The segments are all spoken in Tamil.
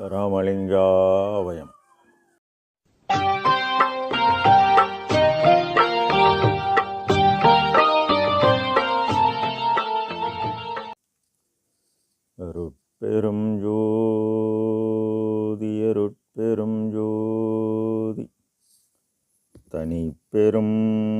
ராமலிங்காவயம். அருட்பெரும் ஜோதி அருட்பெரும் ஜோதி. தனி பெரும்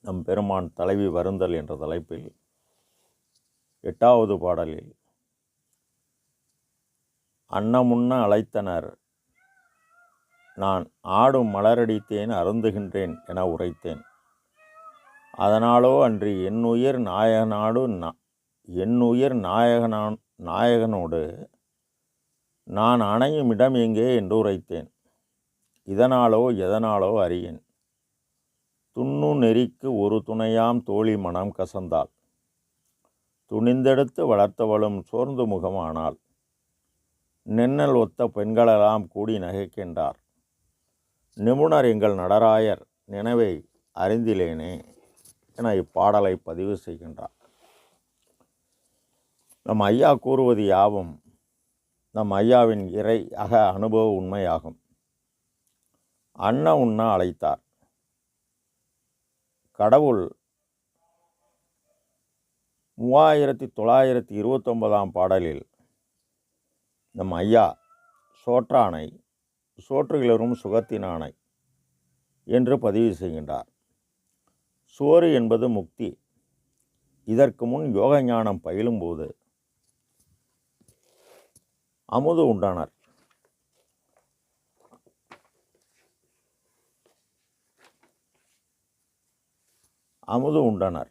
நம் பெருமான் தலைவி வருந்தல் என்ற தலைப்பில் எட்டாவது பாடலில் அன்னமுன்ன அழைத்தனர். நான் ஆடும் மலரடித்தேன் அருந்துகின்றேன் என உரைத்தேன். அதனாலோ அன்றி என் உயிர் நாயகனாடு நா- என் உயிர் நாயகனான் நாயகனோடு நான் அணையும் இடம் எங்கே என்று உரைத்தேன். இதனாலோ எதனாலோ அறியேன். துண்ணு நெறிக்கு ஒரு துணையாம் தோழி மனம் கசந்தாள். துணிந்தெடுத்து வளர்த்தவளும் சோர்ந்து முகமானாள். நின்னல் ஒத்த பெண்களெல்லாம் கூடி நகைக்கின்றார். நிபுணர் எங்கள் நடராயர் நினைவை அறிந்திலேனே என இப்பாடலை பதிவு செய்கின்றார். நம் ஐயா கூறுவது யாவும் நம் ஐயாவின் இறை அக அனுபவ உண்மையாகும். அன்ன உண்ண அழைத்தார். கடவுள் மூவாயிரத்தி தொள்ளாயிரத்தி இருபத்தொன்பதாம் பாடலில் நம் ஐயா சோற்றானை சோற்றுகிளரும் சுகத்தினானை என்று பதிவு செய்கின்றார். சோறு என்பது முக்தி. இதற்கு முன் யோக ஞானம் பயிலும்போது அமுது உண்டானர். அமுது உண்டனர்.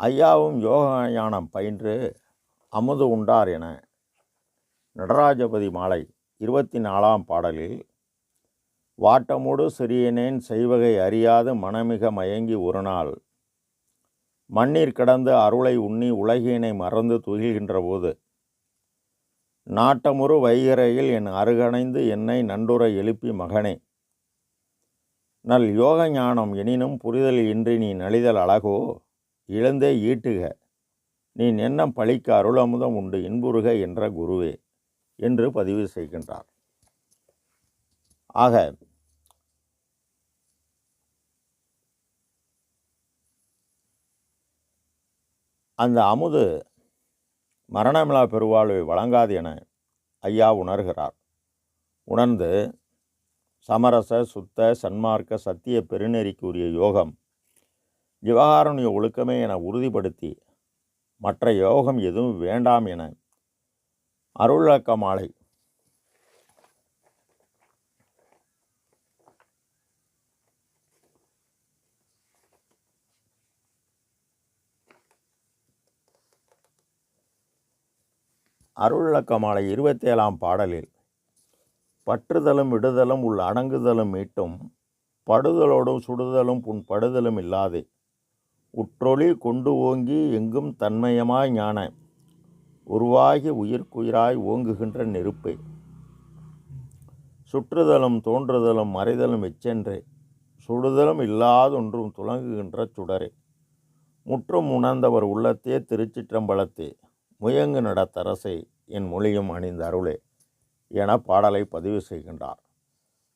ஐயாவும் யோக ஞானம் பயின்று அமுது உண்டார் என நடராஜபதி மாலை இருபத்தி நாலாம் பாடலில் வாட்டமுடு சிறியனேன் செய்வகை அறியாது மனமிக மயங்கி ஒரு நாள் மண்ணீர் கிடந்து அருளை உண்ணி உலகினை மறந்து துகில்கின்ற போது. நாட்டமுறு வைகரையில் என் அருகணைந்து என்னை நண்டுரை எழுப்பி மகனே. நல் யோக ஞானம் எனினும் புரிதல் இன்றி நீ நலிதல் அழகோ? இழந்தே ஈட்டுக. நீ எண்ணம் பழிக்க அருளமுதம் உண்டு இன்புறுக என்ற குருவே என்று பதிவு செய்கின்றார். ஆக அந்த அமுது மரணமிலா பெருவாழ்வை வழங்காது என ஐயா உணர்கிறார். உணர்ந்து சமரச சுத்த சன்மார்க்க சத்திய பெருநெறிக்குரிய யோகம். ஜிவகாருண்ய ஒழுக்கமே என உறுதிப்படுத்தி மற்ற யோகம் எதுவும் வேண்டாம் என. அருளக்க மாலை. அருளக்க மாலை இருபத்தேழாம் பாடலில். பற்றுதலும் விடுதலும் உள் அடங்குதலும் மீட்டும் படுதலோடும் சுடுதலும் புன் படுதலும் இல்லாதே. உற்றொளி கொண்டு ஓங்கி எங்கும் தன்மயமாய் ஞான உருவாகி உயிர்க்குயிராய் ஓங்குகின்ற நெருப்பே. சுற்றுதலும் தோன்றுதலும் மறைதலும் எச்சென்றே சுடுதலும் இல்லாதொன்றும் துலங்குகின்ற சுடரே. முற்றும் உணர்ந்தவர் உள்ளத்தே திருச்சிற்றம்பலத்தே முயங்கு நடத்தரசே என் மொழியும் அணிந்த அருளே. என பாடலை பதிவு செய்கின்றார்.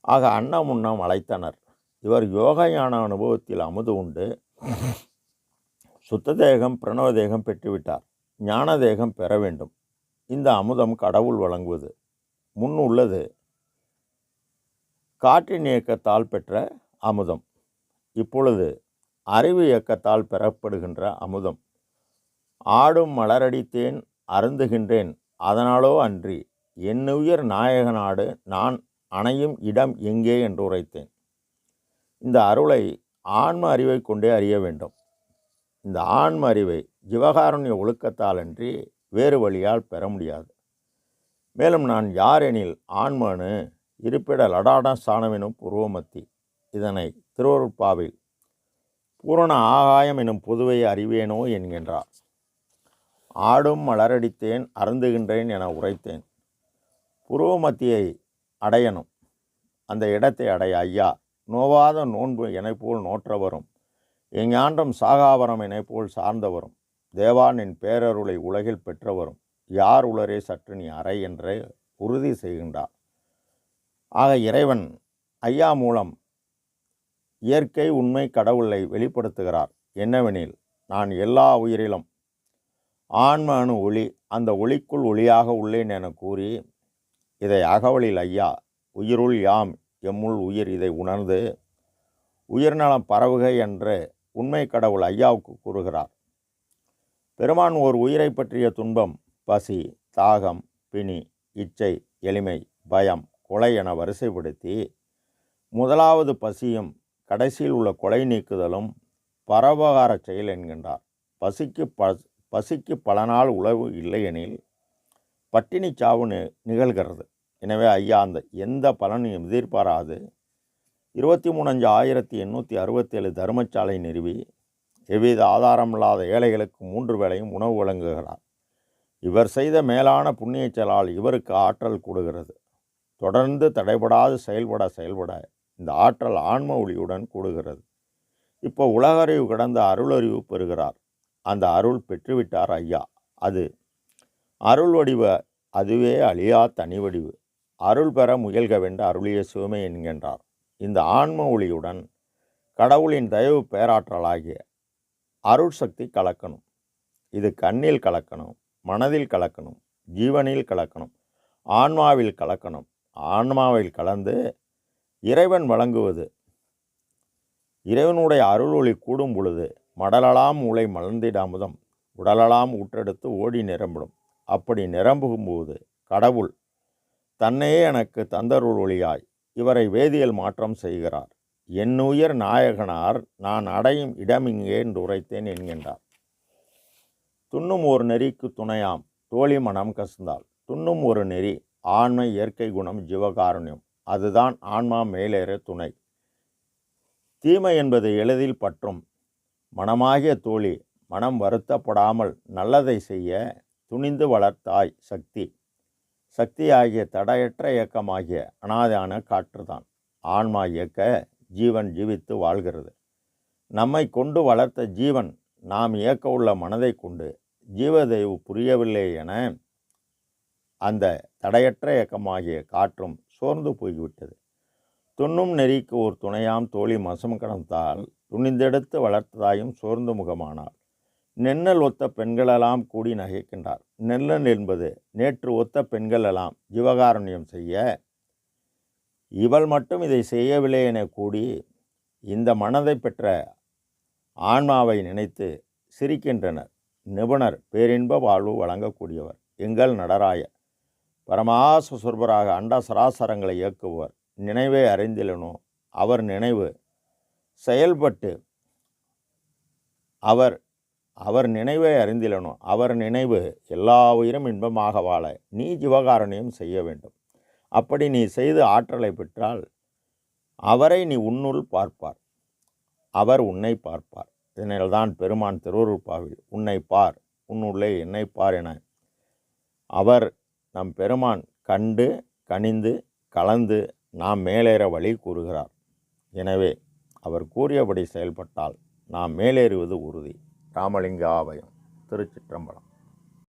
ஆக அன்னம் உண்ணம் அழைத்தனர். இவர் யோக அனுபவத்தில் அமுது உண்டு. சுத்ததேகம் பிரணவ தேகம் பெற்றுவிட்டார். ஞான தேகம் பெற வேண்டும். இந்த அமுதம் கடவுள் வழங்குவது. முன் உள்ளது. காற்றின் இயக்கத்தால் பெற்ற அமுதம். இப்பொழுது அறிவு இயக்கத்தால் பெறப்படுகின்ற அமுதம். ஆடும் மலரடித்தேன் அருந்துகின்றேன். அதனாலோ அன்றி என்னுயிர் நாயக நாடு நான் அணையும் இடம் எங்கே என்று உரைத்தேன். இந்த அருளை ஆன்ம அறிவை கொண்டே அறிய வேண்டும். இந்த ஆன்ம அறிவை ஜிவகாருண்ய ஒழுக்கத்தாலன்றி வேறு வழியால் பெற முடியாது. மேலும் நான் யார் எனில் ஆன்மனு இருப்பிட லடாட ஸ்தானமெனும் பூர்வமத்தி இதனை திருவருட்பாவில் பூரண ஆகாயம் எனும் பொதுவை அறிவேனோ என்கின்றார். ஆடும் மலரடித்தேன் அருந்துகின்றேன் என உரைத்தேன். புரோமத்தியை அடையணும். அந்த இடத்தை அடைய ஐயா நோவாத நோன்பு இணைப்போல் நோற்றவரும். எஞ்ஞாண்டும் சாகாவரம் இணைப்போல் சார்ந்தவரும். தேவானின் பேரருளை உலகில் பெற்றவரும். யார் உளரே சற்று நீ அறை என்றே உறுதி செய்கின்றார். ஆக இறைவன் ஐயா மூலம் இயற்கை உண்மை கடவுளை வெளிப்படுத்துகிறார். என்னவெனில் நான் எல்லா உயிரிலும் ஆன்ம அணு ஒளி அந்த ஒளிக்குள் ஒளியாக உள்ளேன் என கூறி இதை அகவலில் ஐயா உயிருள் யாம் எம்முள் உயிர் இதை உணர்ந்து உயிர்நலம் பரவுக என்று உண்மை கடவுள் ஐயாவுக்கு கூறுகிறார். பெருமான் ஓர் உயிரை பற்றிய துன்பம் பசி தாகம் பிணி இச்சை எளிமை பயம் கொலை என வரிசைப்படுத்தி முதலாவது பசியும் கடைசியில் உள்ள கொலை நீக்குதலும் பரவகார செயல் என்கின்றார். பசிக்கு ப பசிக்கு பல நாள் உழவு இல்லையெனில் பட்டினி சாவு நிகழ்கிறது. எனவே ஐயா அந்த எந்த பலனையும் எதிர்பாராது. இருபத்தி மூணஞ்சு ஆயிரத்தி எண்ணூற்றி அறுபத்தேழு தர்மசாலை நிறுவி எவ்வித ஆதாரமில்லாத ஏழைகளுக்கு மூன்று வேளையும் உணவு வழங்குகிறார். இவர் செய்த மேலான புண்ணிய செயலால் இவருக்கு ஆற்றல் கூடுகிறது. தொடர்ந்து தடைபடாது செயல்பட செயல்பட இந்த ஆற்றல் ஆன்ம ஒளியுடன் கூடுகிறது. இப்போ உலகறிவு கடந்த அருளறிவு பெறுகிறார். அந்த அருள் பெற்றுவிட்டார் ஐயா. அது அருள் வடிவ அதுவே அழியா தனி வடிவு. அருள் பெற முயல்க வென்ற அருளிய சிவமே என்கின்றார். இந்த ஆன்ம ஒளியுடன் கடவுளின் தயவு பேராற்றலாகிய அருள் சக்தி கலக்கணும். இது கண்ணில் கலக்கணும் மனதில் கலக்கணும் ஜீவனில் கலக்கணும் ஆன்மாவில் கலக்கணும். ஆன்மாவில் கலந்து இறைவன் வழங்குவது. இறைவனுடைய அருள் ஒளி கூடும் பொழுது மடலலாம் மூளை மலர்ந்திடாமுதம் உடலலாம் ஊற்றெடுத்து ஓடி நிரம்பிடும். அப்படி நிரம்பும்போது கடவுள் தன்னையே எனக்கு தந்தருள் ஒளியாய் இவரை வேதியியல் மாற்றம் செய்கிறார். என்னுயிர் நாயகனார் நான் அடையும் இடம் இங்கே என்று உரைத்தேன் என்கின்றார். துண்ணும் ஒரு நெறிக்கு துணையாம் தோழி மனம் கசந்தால் துண்ணும் ஒரு நெறி ஆண்மை இயற்கை குணம் ஜீவகாருண்யம் அதுதான் ஆன்மா மேலேற துணை. தீமை என்பது எளிதில் பற்றும் மனமாகிய தோழி மனம் வருத்தப்படாமல் நல்லதை செய்ய துணிந்து வளர்த்தாய் சக்தி. சக்தியாகிய தடையற்ற இயக்கமாகிய அனாதான காற்றுதான். ஆன்மா இயக்க ஜீவன் ஜீவித்து வாழ்கிறது. நம்மை கொண்டு வளர்த்த ஜீவன் நாம் இயக்க உள்ள மனதை கொண்டு ஜீவதெய்வு புரியவில்லை என அந்த தடையற்ற இயக்கமாகிய காற்றும் சோர்ந்து போய்விட்டது. துண்ணும் நெறிக்கு ஒரு துணையாம் தோழி மசம் கடந்தால் துணிந்தெடுத்து வளர்த்ததாயும் சோர்ந்து முகமானாள். நென்னல் ஒத்த பெண்களெல்லாம் கூடி நகைக்கின்றார். நெல்லன் என்பது நேற்று ஒத்த பெண்களெல்லாம் ஜீவகாரண்யம் செய்ய இவள் மட்டும் இதை செய்யவில்லை என கூடி இந்த மனதை பெற்ற ஆன்மாவை நினைத்து சிரிக்கின்றனர். நிபுணர் பேரின்ப வாழ்வு வழங்கக்கூடியவர் எங்கள் நடராய. பரமாச சுர்பராக அண்ட சராசரங்களை இயக்குபவர் நினைவை அறிந்திலனோ அவர் நினைவு செயல்பட்டு அவர் அவர் நினைவை அறிந்திலனும் அவர் நினைவு எல்லா உயிரும் இன்பமாக வாழ நீ ஜீவகாரணியம் செய்ய வேண்டும். அப்படி நீ செய்து ஆற்றலை பெற்றால் அவரை நீ உன்னுள் பார்ப்பார். அவர் உன்னை பார்ப்பார். இதனால்தான் பெருமான் திருவருப்பாவில் உன்னை பார் உன்னுள்ளே என்னை பார் என. அவர் நம் பெருமான் கண்டு கனிந்து கலந்து நாம் மேலேற வழி கூறுகிறார். எனவே அவர் கூறியபடி செயல்பட்டால் நாம் மேலேறுவது உறுதி. ராமலிங்க ஆபயம் திருச்சிற்றம்பலம்.